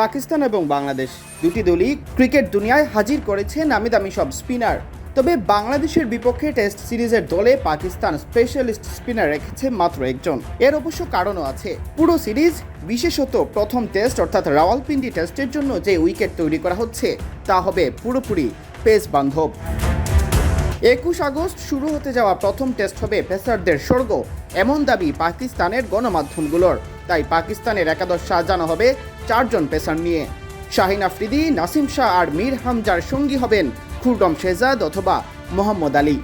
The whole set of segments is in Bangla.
পাকিস্তান এবং বাংলাদেশ দুটি দলই ক্রিকেট দুনিয়ায় হাজির করেছে নামি দামি সব স্পিনার। তবে বাংলাদেশের বিপক্ষে টেস্ট সিরিজের দলে পাকিস্তান স্পেশালিস্ট স্পিনার রেখেছে মাত্র একজন। এর অবশ্য কারণও আছে। পুরো সিরিজ, বিশেষত প্রথম টেস্ট অর্থাৎ রাওয়ালপিন্ডি টেস্টের জন্য যে উইকেট তৈরি করা হচ্ছে, তা হবে পুরোপুরি পেস বান্ধব। একুশ আগস্ট শুরু হতে যাওয়া প্রথম টেস্ট হবে পেসারদের স্বর্গ। এমন দাবি পাকিস্তানের গণমাধ্যমগুলোর। তাই পাকিস্তানের একাদশ সাজানো হবে চারজন পেসার নিয়ে। শাহিন আফ্রিদি, নাসিম শাহ আর মীর হামজার সঙ্গী হবেন খুররম শেহজাদ অথবা মোহাম্মদ আলী।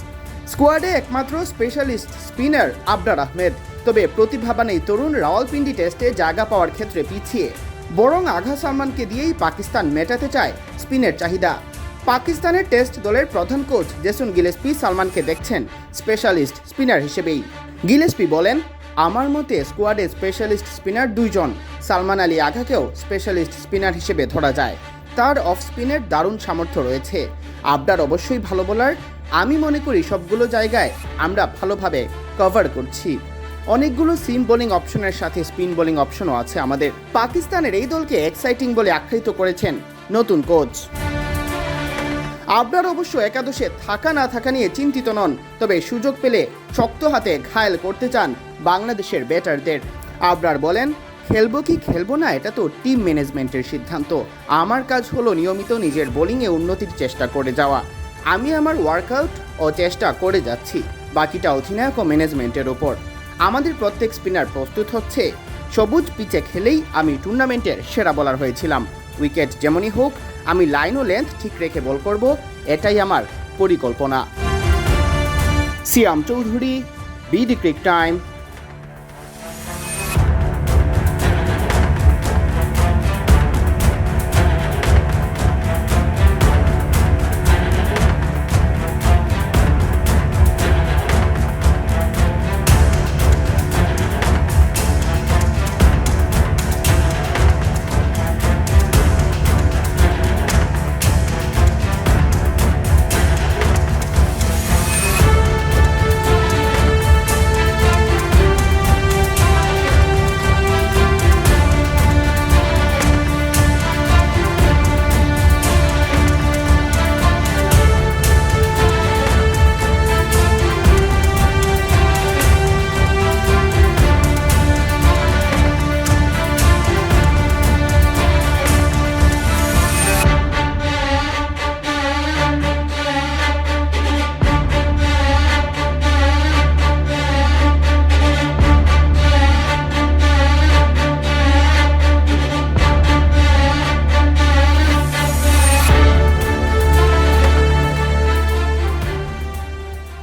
স্কোয়াডে একমাত্র স্পেশালিস্ট স্পিনার আবরার আহমেদ। তবে প্রতিভাবান এই তরুণ রাওয়ালপিন্ডি টেস্টে জায়গা পাওয়ার ক্ষেত্রে পিছিয়ে। বরং আঘা সালমানকে দিয়েই পাকিস্তান মেটাতে চায় স্পিনের চাহিদা। পাকিস্তানের টেস্ট দলের প্রধান কোচ জেসন গিলেসপি সালমানকে দেখছেন স্পেশালিস্ট স্পিনার হিসেবেই। গিলেসপি বলেন আমার মতে স্কোয়াডে স্পেশালিস্ট স্পিনার দুইজন, সালমান আলী আঘাকেও স্পেশালিস্ট স্পিনার হিসেবে ধরা যায়। তার অফ স্পিনের দারুণ সামর্থ্য রয়েছে। আবডার অবশ্যই ভালো বোলার আমি মনে করি সবগুলো জায়গায় আমরা ভালোভাবে কভার করছি। অনেকগুলো সিম বোলিং অপশনের সাথে স্পিন বোলিং অপশনও আছে আমাদের। পাকিস্তানের এই দলকে এক্সাইটিং বলে আখ্যায়িত করেছেন নতুন কোচ আবরার অবশ্য একাদশে থাকা না থাকা নিয়ে চিন্তিত নন, তবে সুযোগ পেলে শক্ত হাতে ঘায়েল করতে চান বাংলাদেশের ব্যাটারদের। আবরার বলেন, খেলব কি খেলব না, এটা তো টিম ম্যানেজমেন্টের সিদ্ধান্ত। আমার কাজ হলো নিয়মিত নিজের বোলিংয়ে উন্নতির চেষ্টা করে যাওয়া। আমি আমার ওয়ার্কআউট ও চেষ্টা করে যাচ্ছি, বাকিটা অধিনায়ক ও ম্যানেজমেন্টের ওপর। আমাদের প্রত্যেক স্পিনার প্রস্তুত হচ্ছে। সবুজ পিচে খেলেই আমি টুর্নামেন্টের সেরা বলার হয়েছিলাম। উইকেট যেমনই হোক আমি লাইন ও লেন্থ ঠিক রেখে বল করব, এটাই আমার পরিকল্পনা। Siam Chowdhury BD cric time